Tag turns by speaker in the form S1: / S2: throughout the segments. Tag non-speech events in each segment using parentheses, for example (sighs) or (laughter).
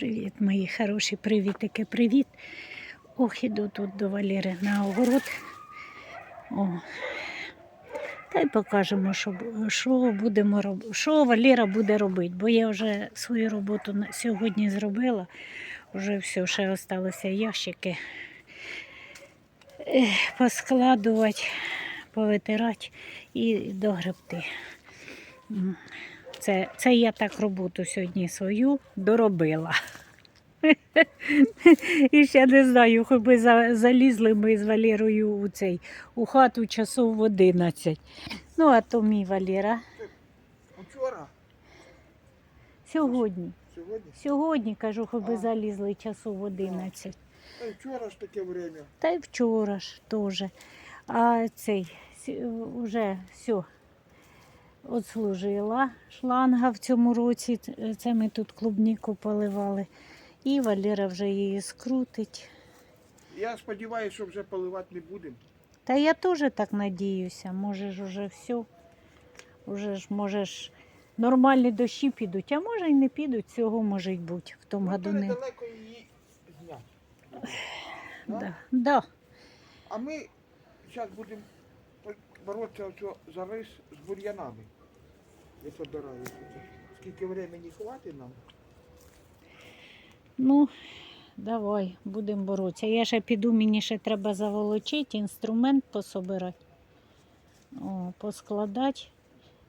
S1: Привіт, мої хороші привітики, привіт. Ох, іду тут до Валери на огород. О. Та й покажемо, що, що будемо робити, що Валера буде робити, бо я вже свою роботу сьогодні зробила. Вже все, ще залишилися ящики поскладувати, повитирати і догребти. Це, це я так роботу сьогодні свою доробила. І ще не знаю, хоч би залізли ми з Валерою у цей у хату часов в 11. Ну, а то мій Валера.
S2: Вчора,
S1: Сьогодні.
S2: сьогодні.
S1: Сьогодні, кажу, хоч би залізли часов в 11.
S2: Та й вчора ж таке время.
S1: Та й вчора ж теж. А цей вже все отслужила шланга в цьому році. Це ми тут клубніку поливали. І Валера вже її скрутить.
S2: Я сподіваюся, що вже поливати не будемо.
S1: Та я теж так надіюся. Може ж уже все. Уже ж може ж нормальні дощі підуть, а може й не підуть, цього може й бути в тому
S2: Ну,
S1: году не.
S2: недалеко її зняти. (sighs)
S1: Да. Да.
S2: А ми зараз будемо боротися оцю за рис з бур'янами. Я собираю. Скільки времени хватить нам?
S1: Ну, давай, будемо боротися. Я ще піду, мені ще треба заволочити, інструмент пособирати, о, поскладати.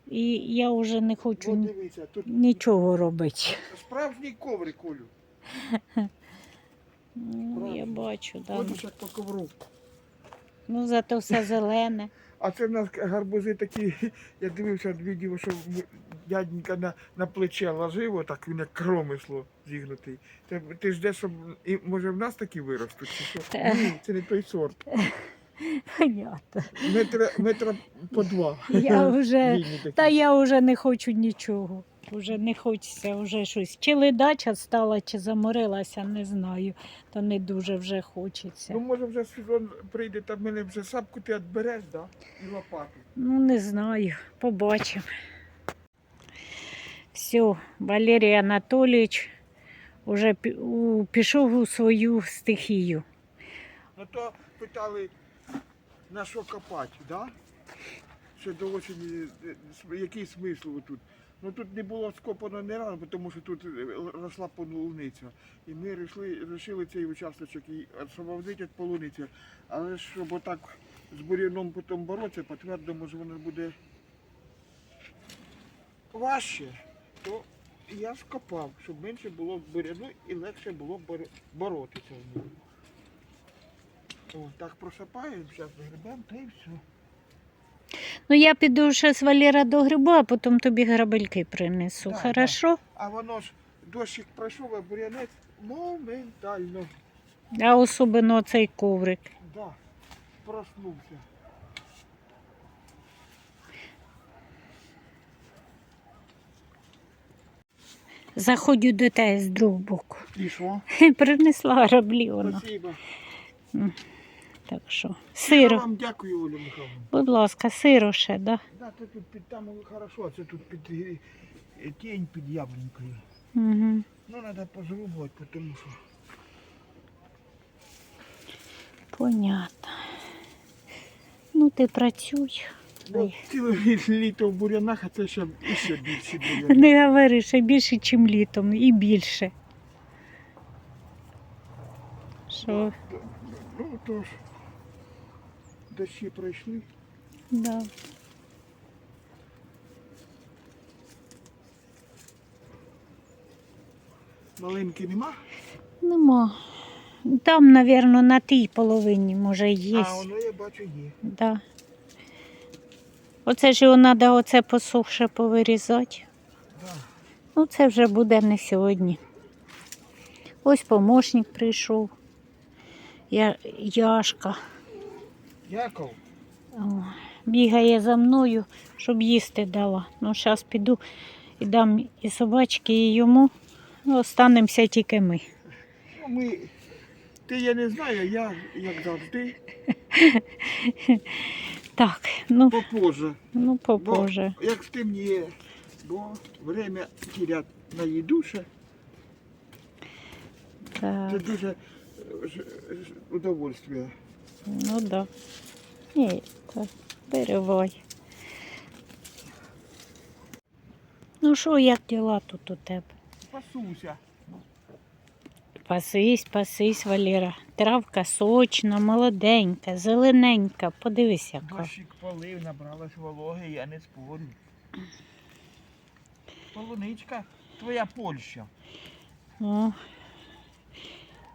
S1: І я вже не хочу
S2: От дивіться, тут
S1: нічого робити.
S2: справжній коврик, Колю.
S1: Ну, я бачу, да.
S2: Ходиш як по ковру.
S1: Ну, зато все зелене.
S2: А це в нас гарбузи такі, (laughs) я дивився відео, що дяденька на, на плече ложив, отак він як кромисло зігнутий. Ти, ти ждеш, щоб і, може в нас такі виростуть? Чи що? Ні, це не той сорт. (laughs)
S1: Понятно.
S2: Метра, метра по два.
S1: Я вже, та я вже не хочу нічого. Вже не хочеться вже щось. Чи ледача стала, чи заморилася, не знаю. То не дуже вже хочеться.
S2: Ну, може вже сезон прийде, та в мене вже сапку ти відбереш, да? І лопату.
S1: Ну, не знаю, побачимо. Все, Валерій Анатолійович уже у- пішов у свою стихію.
S2: Ну то питали, на що копати, да? Ще до осені, е, який смисл тут? Ну тут не було скопано не рано, тому що тут е, росла полуниця. І ми вирішили цей участочок і освободити від полуниці. Але щоб отак з бур'яном потім боротися, по-твердому ж воно буде важче, то я скопав, щоб менше було бур'яну і легше було боротися з ним. О, так просипаємо, зараз грибемо, та й все.
S1: Ну, я піду ще з Валера до грибу, а потім тобі грабельки принесу.
S2: Да,
S1: Хорошо?
S2: А воно ж дощик пройшов, а бур'янець моментально.
S1: А особливо цей коврик.
S2: Да, проснувся.
S1: Заходжу до тебе з другого боку.
S2: І що? (laughs)
S1: Принесла граблі вона.
S2: Спасибо.
S1: Так що,
S2: Я
S1: сиро.
S2: вам дякую, Оля Михайловна.
S1: Будь ласка, сиро ще, да?
S2: Да, це тут під там хорошо, а це тут під е, е, тінь під яблунькою.
S1: Угу.
S2: Ну, треба позрубувати, тому що.
S1: Понятно. Ну, ти працюй.
S2: Ну,
S1: Ой.
S2: ціле літо в бур'янах, а це ще ще більше бур'яни.
S1: Не говори, ще більше, ніж літом, і більше. Що?
S2: Ну, то ж, дощі пройшли.
S1: Да.
S2: Малинки нема,
S1: Нема. Там, мабуть, на тій половині, може, є.
S2: а воно я бачу є.
S1: Да. Оце ж його треба оце посухше повирізати.
S2: Да.
S1: Ну, це вже буде не сьогодні. Ось помощник прийшов. Я, Яшка.
S2: Яков,
S1: О, бігає за мною, щоб їсти дала. Ну, зараз піду і дам і собачки, і йому. Ну, Останемося тільки ми.
S2: ну ми. Ти я не знаю, я, як завжди, (laughs)
S1: Так, ну,
S2: попозже.
S1: ну попозже.
S2: Бо, як стемніє, бо время терять на їду ще. Це дуже удовольствие.
S1: ну да. Ні, так, перевай. Ну що, як діла тут у тебе?
S2: Пасуся.
S1: Пасись, пасись, Валера. Травка сочна, молоденька, зелененька. Подивись, яка.
S2: Дощик полив, набралась вологи, я не спорю. Полуничка, твоя Польща.
S1: О.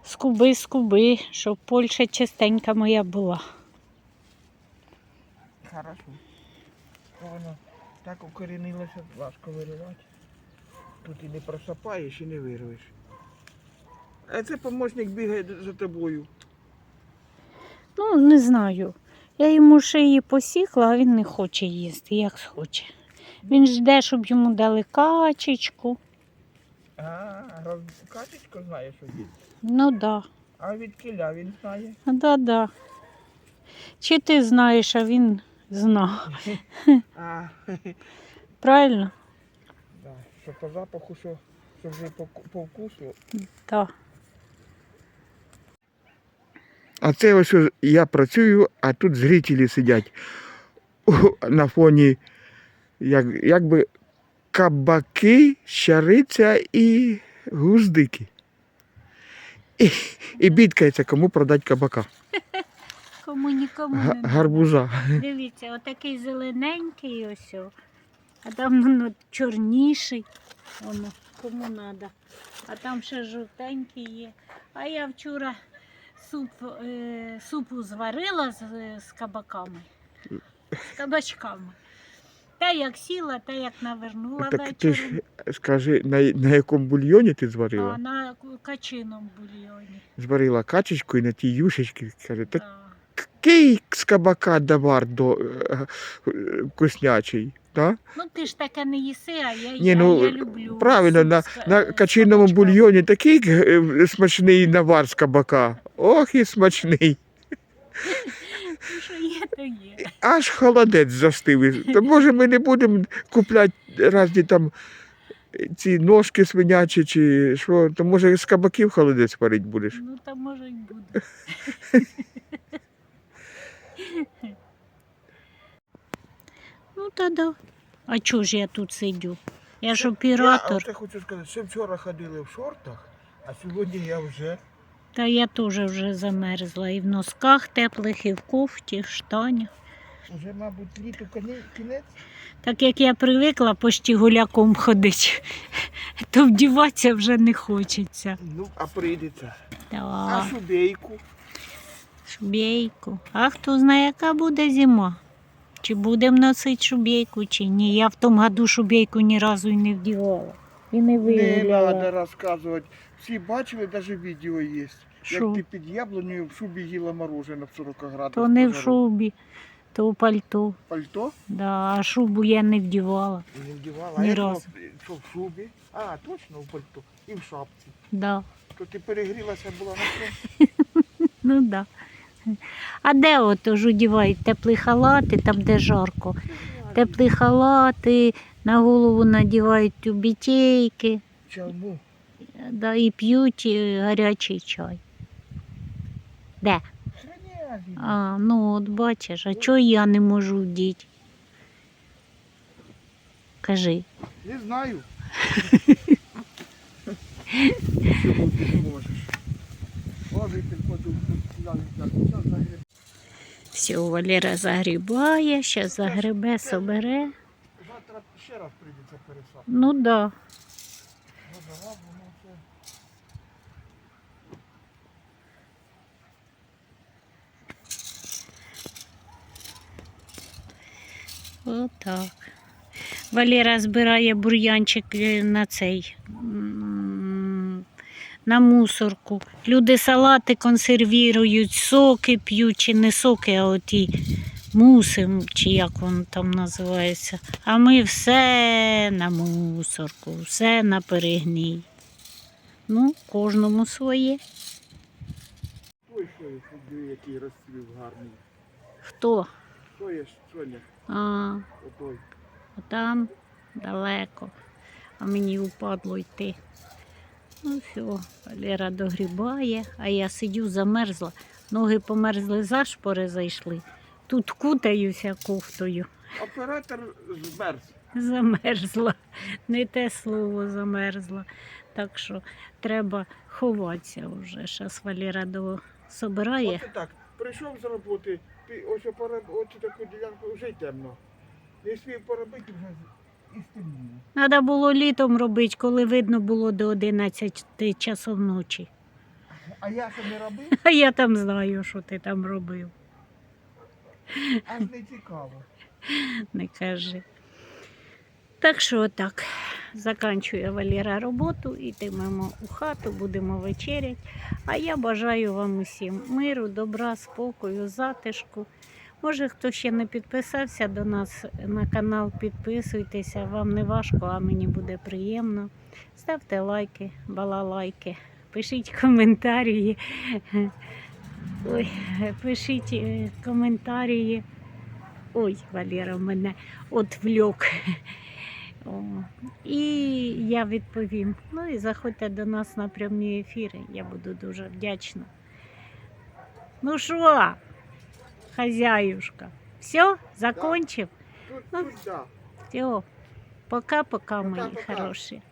S1: Скуби, скуби, щоб Польща чистенька моя була.
S2: Хорошо. Воно так укорінилося, важко виривати. Тут і не просапаєш, і не вирвеш. А це помічник бігає за тобою.
S1: Ну, не знаю. Я йому ще її посікла, а він не хоче їсти, як схоче. Він жде, щоб йому дали качечку.
S2: А, роз... знає, що є.
S1: Ну да.
S2: А від кіля він знає.
S1: Да-да. Чи ти знаєш, а він зна. (laughs)
S2: А,
S1: Правильно?
S2: да. Що по запаху, що, що вже по, по вкусу.
S1: Так.
S2: А це ось я працюю, а тут зрителі сидять на фоні як, якби кабаки, щариця і гуздики. І, і бідкається, кому продати кабака.
S1: Кому нікому
S2: Га-
S1: не
S2: гарбуза.
S1: Дивіться, отакий зелененький ось. о, А там воно чорніший. Воно, кому треба. А там ще жовтенький є. А я вчора суп, е, супу зварила з, з кабаками. З кабачками. Та як сіла, та як навернула
S2: Так ти ж скажи, на, на якому бульйоні ти зварила?
S1: А на ку- качином бульйоні.
S2: Зварила качечку і на тій юшечці. Каже, так
S1: Да.
S2: з кабака давар до е, е, вкуснячий. Да?
S1: Ну ти ж таке не їси, а я,
S2: Ні,
S1: я,
S2: ну,
S1: я люблю.
S2: Правильно, на,
S1: з
S2: на
S1: з
S2: качиному
S1: кабачком.
S2: бульйоні такий е, смачний навар з кабака. Ох і смачний. (laughs)
S1: Ну, що.
S2: Аж холодець застив. То може ми не будемо купляти різні там ці ножки свинячі чи що, то може з кабаків холодець варити будеш.
S1: Ну, там може й буде. ну, та да. А чого ж я тут сидю? Я ж
S2: Я
S1: оператор.
S2: оце хочу сказати, ще вчора ходили в шортах, а сьогодні я вже.
S1: Та я теж вже замерзла. І в носках теплих, і в кофті, в штанях.
S2: Вже, мабуть, літо кінець.
S1: Так як я привикла почти гуляком ходити, то вдіватися вже не хочеться.
S2: Ну, а прийдеться. А шубейку.
S1: шубейку. А хто знає, яка буде зима? Чи будемо носити шубейку, чи ні. Я в тому году шубейку ні разу й не вдівала. І не
S2: Не
S1: виявляла.
S2: треба розказувати. Всі бачили, навіть відео є.
S1: Що?
S2: Як ти під яблунею в шубі їла морожене в 40 градусах.
S1: То не в шубі, то в пальто.
S2: Пальто?
S1: Да, а шубу я не вдівала.
S2: Не вдівала.
S1: Ні
S2: а я
S1: разу.
S2: що в шубі. А, точно в пальто. І в шапці.
S1: Да.
S2: То ти перегрілася була на сонці. (laughs)
S1: Ну да. А де ото ж одівають теплі халати, там де жарко. Теплі халати, на голову надівають тюбітейки,
S2: Чому?
S1: Да, і п'ють гарячий чай. Де? А, ну от бачиш, а чого я не можу вдіти? Кажи.
S2: Не знаю.
S1: Все, Валера загрібає, ще загребе, собере.
S2: Завтра ще раз прийдеться пересадити.
S1: Ну да.
S2: Вода, воно все.
S1: Отак. Валера збирає бур'янчик е, на цей. На мусорку. Люди салати консервірують, соки п'ють, чи не соки, а оті муси, чи як воно там називається. А ми все на мусорку, все на перегній. Ну, кожному своє.
S2: Ой, що диви, який розцвів гарний.
S1: Хто?
S2: Що є, Соня?
S1: А,
S2: Отой.
S1: там далеко, а мені упадло йти. Ну все, Валера догрібає, а я сидю, замерзла. Ноги померзли, зашпори зайшли. Тут кутаюся кофтою.
S2: Оператор змерз.
S1: Замерзла. Не те слово замерзла. Так що треба ховатися вже. Зараз Валера до... собирає.
S2: От і так, прийшов з роботи, ось пороб... ось таку ділянку вже темно. Не спів поробити вже і стемніло.
S1: Треба було літом робити, коли видно було до 11 часов ночі.
S2: А я це не робив, (laughs)
S1: А я там знаю, що ти там робив.
S2: аж не цікаво.
S1: не кажи. Так що так, заканчує Валера роботу, йтимемо у хату, будемо вечерять. А я бажаю вам усім миру, добра, спокою, затишку. Може, хто ще не підписався до нас на канал, підписуйтеся. Вам не важко, а мені буде приємно. Ставте лайки, балалайки, пишіть коментарі. Ой, пишіть е, коментарі. Ой, Валера мене отвлек. О, і я відповім. Ну і заходьте до нас на прямі ефіри. Я буду дуже вдячна. Ну що, хазяюшка, все, закончив?
S2: Да.
S1: Ну.
S2: да.
S1: Все, пока-пока, мої
S2: Пока-пока.
S1: хороші.